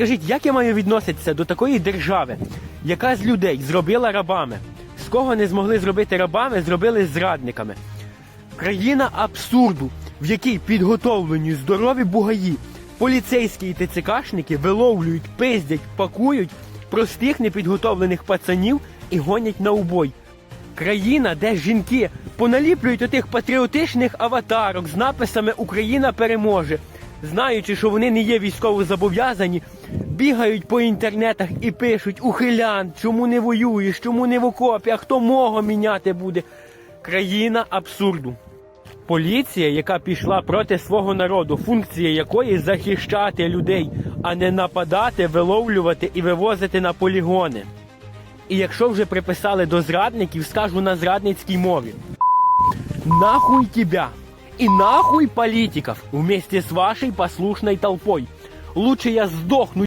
Скажіть, як я маю відноситися до такої держави, яка з людей зробила рабами? З кого не змогли зробити рабами, зробили зрадниками. Країна абсурду, в якій підготовлені здорові бугаї, поліцейські і ТЦКшники виловлюють, пиздять, пакують простих непідготовлених пацанів і гонять на убой. Країна, де жінки поналіплюють отих патріотичних аватарок з написами Україна переможе, знаючи, що вони не є військово зобов'язані, бігають по інтернетах і пишуть ухилян, чому не воюєш, чому не в окопі, а хто мого міняти буде. Країна абсурду. Поліція, яка пішла проти свого народу, функція якої захищати людей, а не нападати, виловлювати і вивозити на полігони. І якщо вже приписали до зрадників, скажу на зрадницькій мові. Нахуй тебя и нахуй политиков вместе с вашей послушной толпой. Лучше я сдохну